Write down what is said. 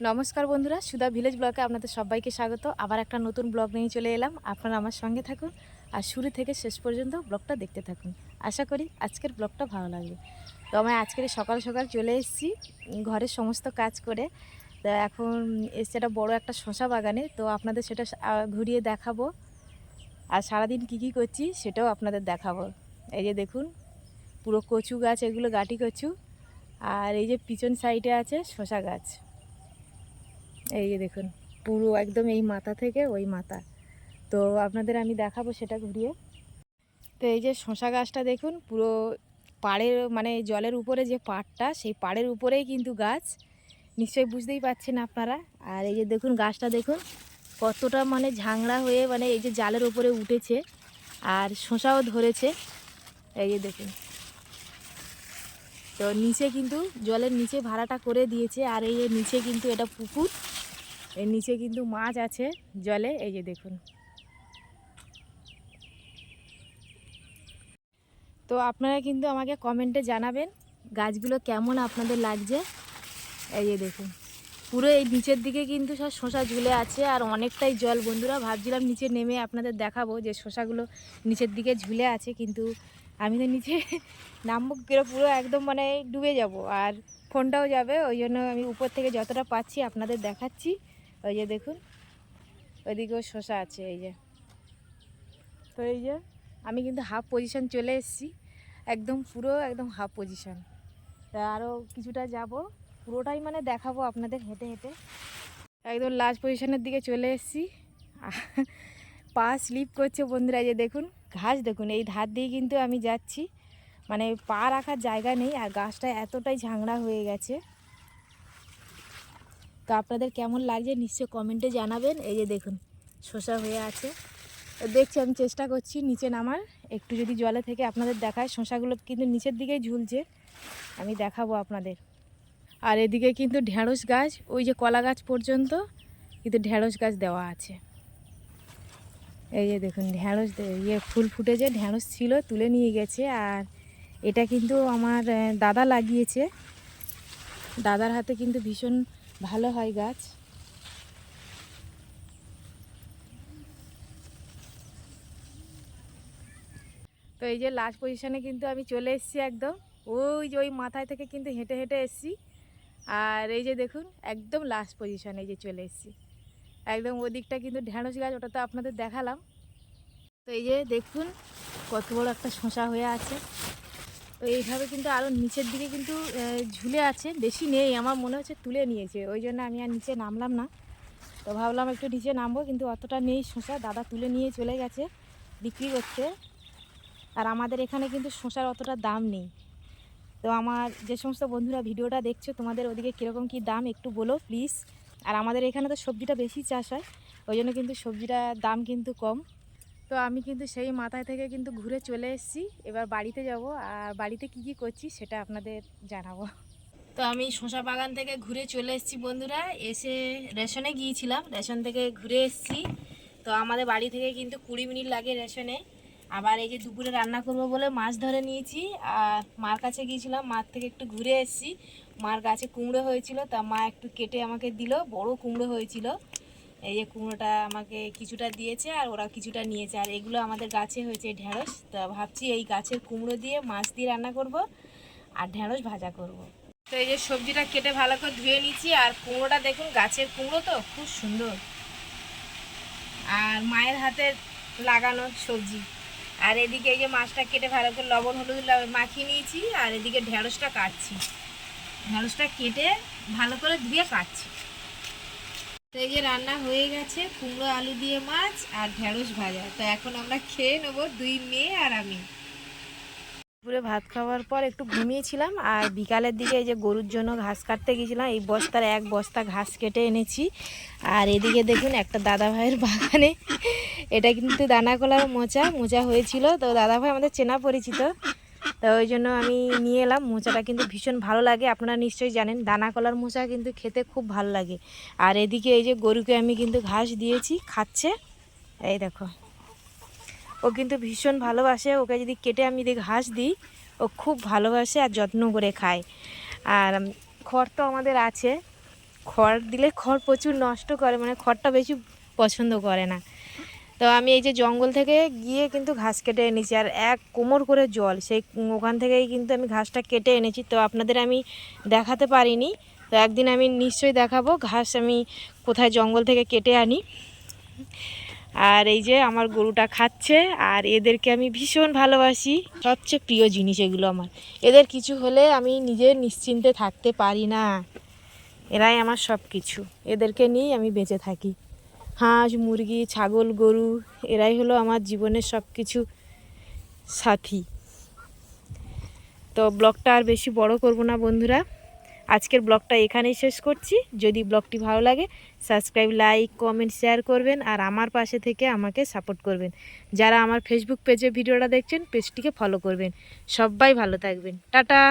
নমস্কার বন্ধুরা, সুধা ভিলেজ ব্লগে আপনাদের সবাইকে স্বাগত। আবার একটা নতুন ব্লগ নিয়ে চলে এলাম। আপনারা আমার সঙ্গে থাকুন আর শুরু থেকে শেষ পর্যন্ত ব্লগটা দেখতে থাকুন। আশা করি আজকের ব্লগটা ভালো লাগবে। তো আমি আজকের সকাল সকাল চলে এসেছি ঘরের সমস্ত কাজ করে। তো এখন এসছে একটা বড় একটা শশা বাগানে। তো আপনাদের সেটা ঘুরিয়ে দেখাবো। আর সারাদিন কী কী করছি সেটাও আপনাদের দেখাবো। এই যে দেখুন, পুরো কচু গাছ, এগুলো গাটি কচু। আর এই যে পিছন সাইডে আছে শশা গাছ। এই যে দেখুন, পুরো একদম এই মাথা থেকে ওই মাথা। তো আপনাদের আমি দেখাবো সেটা ঘুরিয়ে। তো এই যে শশা গাছটা দেখুন, পুরো পাড়ের মানে জলের উপরে যে পাড়টা, সেই পাড়ের উপরেই কিন্তু গাছ। নিশ্চয়ই বুঝতেই পারছেন আপনারা। আর এই যে দেখুন, গাছটা দেখুন, কতটা মানে ঝাংড়া হয়ে মানে এই যে জালের উপরে উঠেছে আর শশাও ধরেছে। এই যে দেখুন। তো নিচে কিন্তু জলের নিচে ভাড়াটা করে দিয়েছে আর এই নিচে কিন্তু এটা পুকুর। এর নিচে কিন্তু মাছ আছে জলে, এই যে দেখুন। তো আপনারা কিন্তু আমাকে কমেন্টে জানাবেন গাছগুলো কেমন আপনাদের লাগছে। এই যে দেখুন, পুরো এই নিচের দিকে কিন্তু সব শশা ঝুলে আছে আর অনেকটাই জল। বন্ধুরা, ভাবছিলাম নিচে নেমে আপনাদের দেখাবো যে শশাগুলো নিচের দিকে ঝুলে আছে, কিন্তু আমি তো নিচে নামবো পুরো একদম মানে ডুবে যাব। আর ফোনটাও যাবে, ওই জন্য আমি উপর থেকে যতটা পাচ্ছি আপনাদের দেখাচ্ছি। ওই যে দেখুন ওইদিকেও শশা আছে এই যে। তো এই যে? আমি কিন্তু হাফ পজিশন চলে এসেছি একদম পুরো একদম হাফ পজিশন তা আরও কিছুটা যাব পুরোটাই মানে দেখাবো আপনাদের হেঁটে হেঁটে। একদম লাস্ট পজিশনের দিকে চলে এসেছি। পা স্লিপ করছে বন্ধুরা এই যে দেখুন ঘাস দেখুন এই ধার দিয়ে কিন্তু আমি যাচ্ছি। মানে পা রাখার জায়গা নেই আর গাছটা এতটাই ঝাংড়া হয়ে গেছে। তো আপনাদের কেমন লাগছে নিশ্চয় কমেন্টে জানাবেন। এই যে দেখুন, শসা হয়ে আছে। দেখছি আমি চেষ্টা করছি নিচে নামার। একটু যদি জলে থেকে আপনাদের দেখায়, শসাগুলো কিন্তু নিচের দিকেই ঝুলছে। আমি দেখাবো আপনাদের। আর এদিকে কিন্তু ঢেঁড়স গাছ, ওই যে কলা গাছ পর্যন্ত কিন্তু ঢেঁড়স গাছ দেওয়া আছে। এই যে দেখুন ঢ্যাঁড়স ইয়ে ফুল ফুটেছে ঢ্যাঁড়স ছিল, তুলে নিয়ে গেছে। আর এটা কিন্তু আমার দাদা লাগিয়েছে। দাদার হাতে কিন্তু ভীষণ ভালো হয় গাছ। তো এই যে লাস্ট পজিশনে কিন্তু আমি চলে এসেছি একদম। ওই যে ওই মাথায় থেকে কিন্তু হেঁটে হেঁটে এসেছি। আর এই যে দেখুন, একদম লাস্ট পজিশনে এই যে চলে এসেছি। একদম ওদিকটা কিন্তু ঢ্যাঁড়স গাছ, ওটা তো আপনাদের দেখালাম। তো এই যে দেখুন, কত বড় একটা শশা হয়ে আছে। তো এইভাবে কিন্তু আরও নিচের দিকে কিন্তু ঝুলে আছে। বেশি নেই, আমার মনে হচ্ছে তুলে নিয়েছে। ওই জন্য আমি আর নিচে নামলাম না। তো ভাবলাম একটু নিচে নামবো, কিন্তু অতটা নেই শশা দাদা তুলে নিয়ে চলে গেছে বিক্রি করতে। আর আমাদের এখানে কিন্তু শশার অতটা দাম নেই। তো আমার যে সমস্ত বন্ধুরা ভিডিওটা দেখছ, তোমাদের ওদিকে কীরকম কী দাম একটু বলো প্লিজ। আর আমাদের এখানে তো সবজিটা বেশি চাষ হয়, ওই জন্য কিন্তু সবজিটার দাম কিন্তু কম। তো আমি কিন্তু সেই মাথায় থেকে কিন্তু ঘুরে চলে এসেছি। এবার বাড়িতে যাব আর বাড়িতে কি কি করছি সেটা আপনাদের জানাব। তো আমি শশা বাগান থেকে ঘুরে চলে এসেছি বন্ধুরা। এসে রেশনে গিয়েছিলাম, রেশন থেকে ঘুরে এসেছি। তো আমাদের বাড়ি থেকে কিন্তু কুড়ি মিনিট লাগে রেশনে। আবার এই যে দুপুরে রান্না করব বলে মাছ ধরে নিয়েছি। আর মার কাছে গিয়েছিলাম, মার থেকে একটু ঘুরে এসেছি। মার গাছে কুমড়ো হয়েছিল, তা মা একটু কেটে আমাকে দিল, বড় কুমড়ো হয়েছিল। এই যে কুমড়োটা আমাকে কিছুটা দিয়েছে আর ওরা কিছুটা নিয়েছে। আর এগুলো আমাদের গাছে হয়েছে ঢ্যাঁড়স তা ভাবছি এই গাছের কুমড়ো দিয়ে মাছ দিয়ে রান্না করব আর ঢ্যাঁড়স ভাজা করব। তো এই যে সবজিটা কেটে ভালো করে ধুয়ে নিচ্ছি। আর কুমড়োটা দেখুন, গাছের কুমড়ো তো, খুব সুন্দর। আর মায়ের হাতে লাগানো সবজি। আর এদিকে এই যে মাছটা কেটে ভালো করে লবণ, হলুদ মাখিয়ে নিয়েছি। আর এদিকে ঢ্যাঁড়সটা কাটছি। ঢ্যাঁড়সটা কেটে ভালো করে ধুয়ে কাটছি। তো এই যে রান্না হয়ে গেছে, কুমড়ো, আলু দিয়ে মাছ আর ঢেঁড়স ভাজা। তো এখন আমরা খেয়ে নেব দুই মেয়ে আর আমি। দুপুরে ভাত খাওয়ার পর একটু ঘুমিয়েছিলাম আর বিকালের দিকে এই যে গরুর জন্য ঘাস কাটতে গেছিলাম, এই বস্তার এক বস্তা ঘাস কেটে এনেছি। আর এদিকে দেখুন একটা দাদা ভাইয়ের বাগানে, এটা কিন্তু দানা কলার মোচা মোচা হয়েছিল। তো দাদা ভাই আমাদের চেনা পরিচিত। তো ওই জন্য আমি নিয়ে এলাম। মোচাটা কিন্তু ভীষণ ভালো লাগে। আপনারা নিশ্চয়ই জানেন, দানা কলার মোচা কিন্তু খেতে খুব ভালো লাগে। আর এদিকে এই যে গরুকে আমি কিন্তু ঘাস দিয়েছি, খাচ্ছে। এই দেখো। ও কিন্তু ভীষণ ভালোবাসে। ওকে যদি কেটে আমি যদি ঘাস দিই, ও খুব ভালোবাসে আর যত্ন করে খায়। আর খড় তো আমাদের আছে। খড় দিলে খড় প্রচুর নষ্ট করে মানে খড়টা বেশি পছন্দ করে না। তো আমি এই যে জঙ্গল থেকে গিয়ে কিন্তু ঘাস কেটে এনেছি, আর এক কোমর করে জল, সেই ওখান থেকেই কিন্তু আমি ঘাসটা কেটে এনেছি। তো আপনাদের আমি দেখাতে পারিনি, তো একদিন আমি নিশ্চয়ই দেখাবো ঘাস আমি কোথায় জঙ্গল থেকে কেটে আনি। আর এই যে আমার গরুটা খাচ্ছে, আর এদেরকে আমি ভীষণ ভালোবাসি। সবচেয়ে প্রিয় জিনিস এগুলো আমার। এদের কিছু হলে আমি নিজে নিশ্চিন্তে থাকতে পারি না। এরাই আমার সব কিছু এদেরকে নিয়েই আমি বেঁচে থাকি। হাঁস, মুরগি, ছাগল, গরু, এরাই হলো আমার জীবনের সব কিছু সাথী। তো ব্লগটা আর বেশি বড় করব না বন্ধুরা। আজকের ব্লগটা এখানেই শেষ করছি। যদি ব্লগটি ভালো লাগে, সাবস্ক্রাইব, লাইক, কমেন্ট, শেয়ার করবেন আর আমার পাশে থেকে আমাকে সাপোর্ট করবেন। যারা আমার ফেসবুক পেজে ভিডিওটা দেখছেন পেজটিকে ফলো করবেন। সবাই ভালো থাকবেন। টাটা!